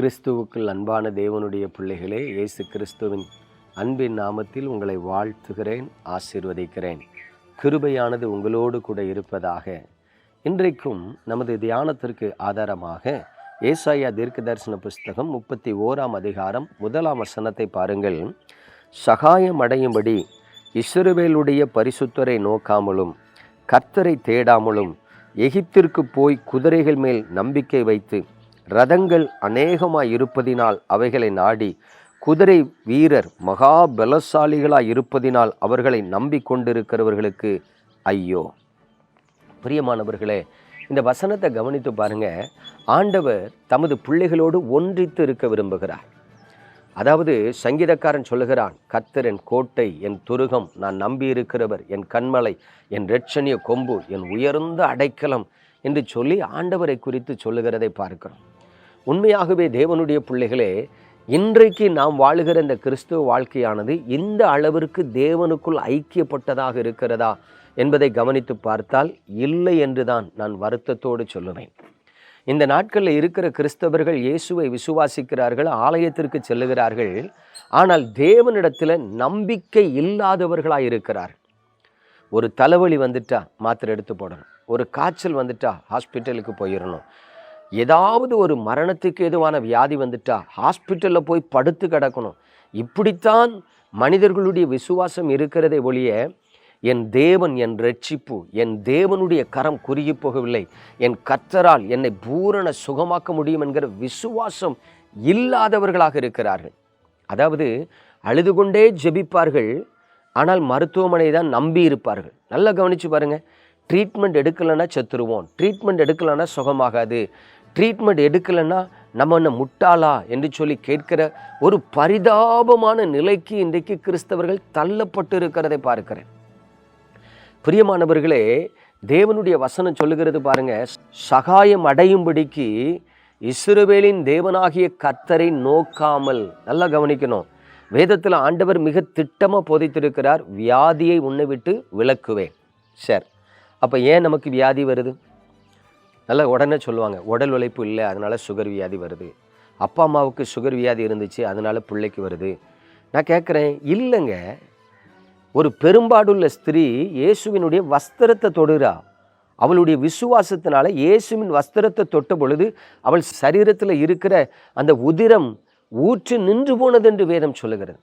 கிறிஸ்துவுக்குள் அன்பான தேவனுடைய பிள்ளைகளே இயேசு கிறிஸ்துவின் அன்பின் நாமத்தில் உங்களை வாழ்த்துகிறேன் ஆசீர்வதிக்கிறேன். கிருபையானது உங்களோடு கூட இருப்பதாக இன்றைக்கும் நமது தியானத்திற்கு ஆதாரமாக ஏசாயா தீர்க்க தரிசன புஸ்தகம் முப்பத்தி ஓராம் அதிகாரம் முதலாம் வசனத்தை பாருங்கள். சகாயம் அடையும்படி இஸ்ரவேலுடைய பரிசுத்தரை நோக்காமலும் கர்த்தரை தேடாமலும் எகிப்திற்கு போய் குதிரைகள் மேல் நம்பிக்கை வைத்து ரதங்கள் அநேகமாய் இருப்பதினால் அவைகளை நாடி குதிரை வீரர் மகா பலசாலிகளாய் இருப்பதினால் அவர்களை நம்பிக்கொண்டிருக்கிறவர்களுக்கு ஐயோ. பிரியமானவர்களே இந்த வசனத்தை கவனித்து பாருங்க. ஆண்டவர் தமது பிள்ளைகளோடு ஒன்றித்து இருக்க விரும்புகிறார். அதாவது சங்கீதக்காரன் சொல்லுகிறான் கத்தர் என் கோட்டை என் துருகம் நான் நம்பியிருக்கிறவர் என் கண்மலை என் ரட்சணிய கொம்பு என் உயர்ந்த அடைக்கலம் என்று சொல்லி ஆண்டவரை குறித்து சொல்லுகிறதை பார்க்கிறோம். உண்மையாகவே தேவனுடைய பிள்ளைகளே இன்றைக்கு நாம் வாழுகிற இந்த கிறிஸ்துவ வாழ்க்கையானது இந்த அளவிற்கு தேவனுக்குள் ஐக்கியப்பட்டதாக இருக்கிறதா என்பதை கவனித்து பார்த்தால் இல்லை என்றுதான் நான் வருத்தத்தோடு சொல்லுவேன். இந்த நாட்களில் இருக்கிற கிறிஸ்தவர்கள் இயேசுவை விசுவாசிக்கிறார்கள் ஆலயத்திற்கு செல்லுகிறார்கள் ஆனால் தேவனிடத்தில் நம்பிக்கை இல்லாதவர்களாக இருக்கிறார். ஒரு தலைவலி வந்துட்டா மாத்திரை எடுத்து போடணும். ஒரு காய்ச்சல் வந்துட்டா ஹாஸ்பிட்டலுக்கு போயிடணும் ஏதாவது ஒரு மரணத்துக்கு எதுவான வியாதி வந்துட்டா ஹாஸ்பிட்டலில் போய் படுத்து கிடக்கணும். இப்படித்தான் மனிதர்களுடைய விசுவாசம் இருக்கிறதே ஒழிய என் தேவன் என் ரட்சிப்பு என் தேவனுடைய கரம் குறுகி போகவில்லை. என் கத்தரால் என்னை பூரண சுகமாக்க முடியும் என்கிற விசுவாசம் இல்லாதவர்களாக இருக்கிறார்கள். அதாவது அழுது கொண்டே ஜெபிப்பார்கள் ஆனால் மருத்துவமனை தான் நம்பி இருப்பார்கள். நல்லா கவனித்து பாருங்கள் ட்ரீட்மெண்ட் எடுக்கலைன்னா செத்துருவோம். ட்ரீட்மெண்ட் எடுக்கலைன்னா சுகமாகாது. ட்ரீட்மெண்ட் எடுக்கலைன்னா நம்ம என்ன முட்டாளா என்று சொல்லி கேட்கிற ஒரு பரிதாபமான நிலைக்கு இன்றைக்கு கிறிஸ்தவர்கள் தள்ளப்பட்டு இருக்கிறதை பார்க்கிறேன். பிரியமானவர்களே தேவனுடைய வசனம் சொல்லுகிறது பாருங்க சகாயம் அடையும்படிக்கு இஸ்ரவேலின் தேவனாகிய கர்த்தரை நோக்காமல். நல்லா கவனிக்கணும். வேதத்தில் ஆண்டவர் மிக திட்டமாக போதித்திருக்கிறார் வியாதியை உன்னை விட்டு விளக்குவேன். சரி. அப்போ ஏன் நமக்கு வியாதி வருது? நல்லா உடனே சொல்லுவாங்க உடல் உழைப்பு இல்லை அதனால் சுகர் வியாதி வருது. அப்பா அம்மாவுக்கு சுகர் வியாதி இருந்துச்சு அதனால பிள்ளைக்கு வருது. நான் கேட்குறேன் இல்லைங்க. ஒரு பெரும்பாடுள்ள ஸ்திரீ இயேசுவினுடைய வஸ்திரத்தை தொடுறா. அவளுடைய விசுவாசத்தினால இயேசுவின் வஸ்திரத்தை தொட்ட பொழுது அவள் சரீரத்தில் இருக்கிற அந்த உதிரம் ஊற்று நின்று போனது என்று வேதம் சொல்லுகிறது.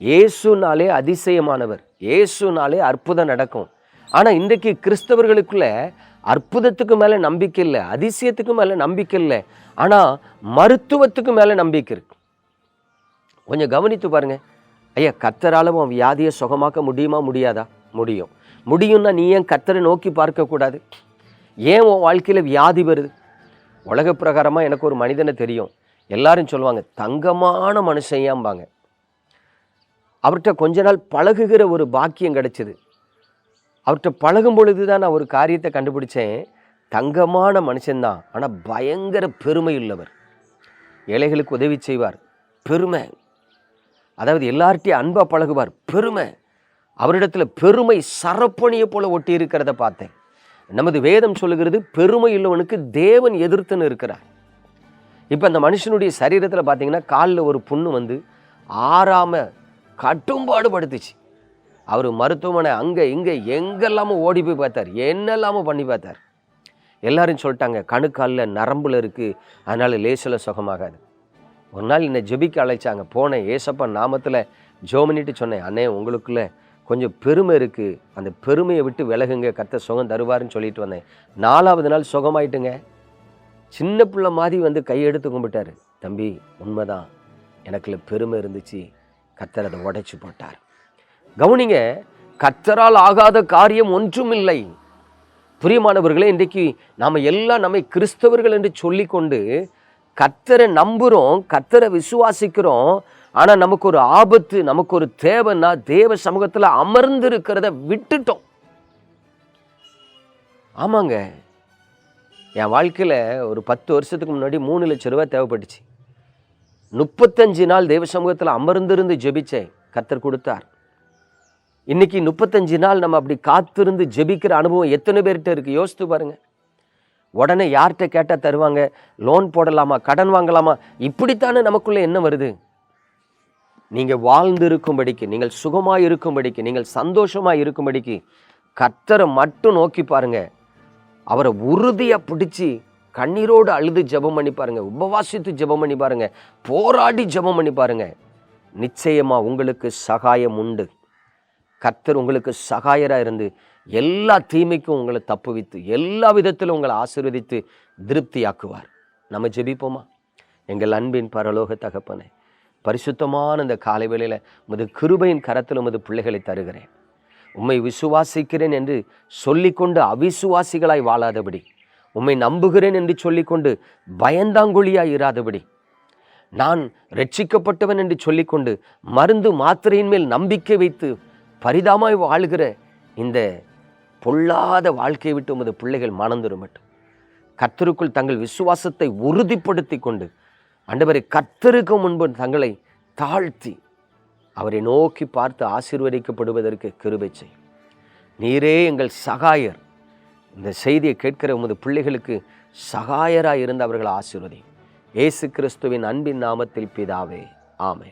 இயேசுனாலே அதிசயமானவர். இயேசுனாலே அற்புதம் நடக்கும். ஆனால் இன்றைக்கு கிறிஸ்தவர்களுக்குள்ள அற்புதத்துக்கு மேலே நம்பிக்கை இல்லை அதிசயத்துக்கு மேலே நம்பிக்கை இல்லை. ஆனால் மருத்துவத்துக்கு மேலே நம்பிக்கை இருக்கு. கொஞ்சம் கவனித்து பாருங்க. ஐயா கத்தராலும் உன் வியாதியை சுகமாக்க முடியுமா முடியாதா? முடியும். முடியும்னா நீ ஏன் கத்தரை நோக்கி பார்க்கக்கூடாது ஏன் உன் வாழ்க்கையில் வியாதி வருது? உலக பிரகாரமாக எனக்கு ஒரு மனிதனை தெரியும். எல்லாரும் சொல்லுவாங்க தங்கமான மனுஷன் ஏம்பாங்க. அவர்கிட்ட கொஞ்ச நாள் பழகுகிற ஒரு பாக்கியம் கிடைச்சிது. அவர்கிட்ட பழகும் பொழுது தான் நான் ஒரு காரியத்தை கண்டுபிடிச்சேன். தங்கமான மனுஷன்தான். ஆனால் பயங்கர பெருமை உள்ளவர். ஏழைகளுக்கு உதவி செய்வார். பெருமை. அதாவது எல்லார்ட்டையும் அன்பாக பழகுவார். பெருமை. அவரிடத்தில் பெருமை சரப்பணியை போல ஒட்டி இருக்கிறத பார்த்தேன். நமது வேதம் சொல்லுகிறது பெருமை உள்ளவனுக்கு தேவன் எதிர்த்துன்னு இருக்கிறார். இப்போ அந்த மனுஷனுடைய சரீரத்தில் பார்த்தீங்கன்னா காலில் ஒரு புண்ணு வந்து ஆறாம கட்டும்பாடு படுத்துச்சு. அவர் மருத்துவமனை அங்கே இங்கே எங்கெல்லாமோ ஓடி போய் பார்த்தார். என்னெல்லாமோ பண்ணி பார்த்தார். எல்லாரும் சொல்லிட்டாங்க கணுக்காலில் நரம்பில் இருக்குது அதனால் லேசில் சுகமாகாது. ஒரு நாள் என்னை ஜெபிக்க அழைச்சாங்க. போனேன் ஏசப்பா நாமத்தில் ஜோமனிட்டு சொன்னேன் அண்ணே உங்களுக்குள்ள கொஞ்சம் பெருமை இருக்குது அந்த பெருமையை விட்டு விலகுங்க. கத்த சுகம் தருவாருன்னு சொல்லிட்டு வந்தேன். நாலாவது நாள் சுகமாயிட்டுங்க. சின்ன பிள்ளை மாதிரி வந்து கையெடுத்து கும்பிட்டாரு. தம்பி உண்மைதான். எனக்குள்ள பெருமை இருந்துச்சு. கத்தர் அதை உடைச்சி போட்டார். கவனிங்க கத்தரால் ஆகாத காரியம் ஒன்றும் இல்லை பிரியமானவர்களே இன்றைக்கு நாம் எல்லாம் நம்மை கிறிஸ்தவர்கள் என்று சொல்லிக்கொண்டு கத்தரை நம்புகிறோம் கத்தரை விசுவாசிக்கிறோம். ஆனால் நமக்கு ஒரு ஆபத்து நமக்கு ஒரு தேவைன்னா தேவ சமூகத்தில் அமர்ந்து இருக்கிறத விட்டுட்டோம். ஆமாங்க. என் வாழ்க்கையில் ஒரு பத்து வருஷத்துக்கு முன்னாடி மூணு லட்ச ரூபாய் தேவைப்பட்டுச்சு. முப்பத்தஞ்சு நாள் தேவ சமூகத்தில் அமர்ந்திருந்து ஜெபிச்சேன். கத்தர் கொடுத்தார். இன்னைக்கு முப்பத்தஞ்சு நாள் நம்ம அப்படி காத்திருந்து ஜெபிக்கிற அனுபவம் எத்தனை பேர்கிட்ட இருக்குது யோசித்து பாருங்கள் உடனே யார்கிட்ட கேட்டால் தருவாங்க? லோன் போடலாமா? கடன் வாங்கலாமா? இப்படித்தானே நமக்குள்ளே என்ன வருது? நீங்கள் வாழ்ந்து இருக்கும்படிக்கு நீங்கள் சுகமாக இருக்கும்படிக்கு நீங்கள் சந்தோஷமாக இருக்கும்படிக்கு கத்தரை மட்டும் நோக்கி பாருங்கள் அவரை உறுதியாக பிடிச்சி கண்ணீரோடு அழுது ஜெபம் பண்ணி பாருங்கள் உபவாசித்து ஜெபம் பண்ணி பாருங்கள் போராடி ஜெபம் பண்ணி பாருங்கள் நிச்சயமாக உங்களுக்கு சகாயம் உண்டு. கர்த்தர் உங்களுக்கு சகாயராக இருந்து எல்லா தீமைக்கும் உங்களை தப்புவித்து எல்லா விதத்திலும் உங்களை ஆசீர்வதித்து திருப்தியாக்குவார். நம்ம ஜெபிப்போமா? எங்கள் அன்பின் பரலோக தகப்பனே பரிசுத்தமான இந்த காலை வேளையில் உமது கிருபையின் கரத்தில் உமது பிள்ளைகளை தருகிறேன். உம்மை விசுவாசிக்கிறேன் என்று சொல்லிக்கொண்டு அவிசுவாசிகளாய் வாழாதபடி உம்மை நம்புகிறேன் என்று சொல்லிக்கொண்டு பயந்தாங்குழியாய் இராதபடி நான் ரட்சிக்கப்பட்டவன் என்று சொல்லிக்கொண்டு மருந்து மாத்திரையின் மேல் நம்பிக்கை வைத்து பரிதாமாய் வாழ்கிற இந்த பொல்லாத வாழ்க்கையை விட்டு உமது பிள்ளைகள் மணந்துருமட்டும் கத்தருக்குள் தங்கள் விசுவாசத்தை உறுதிப்படுத்தி கொண்டு அண்டவரை கத்தருக்கு முன்பு தங்களை தாழ்த்தி அவரை நோக்கி பார்த்து ஆசீர்வதிக்கப்படுவதற்கு கிருபை செய். நீரே எங்கள் சகாயர். இந்த செய்தியை கேட்கிற உமது பிள்ளைகளுக்கு சகாயராக இருந்து அவர்கள் ஆசீர்வதி. இயேசு கிறிஸ்துவின் அன்பின் நாமத்தில் பிதாவே ஆமே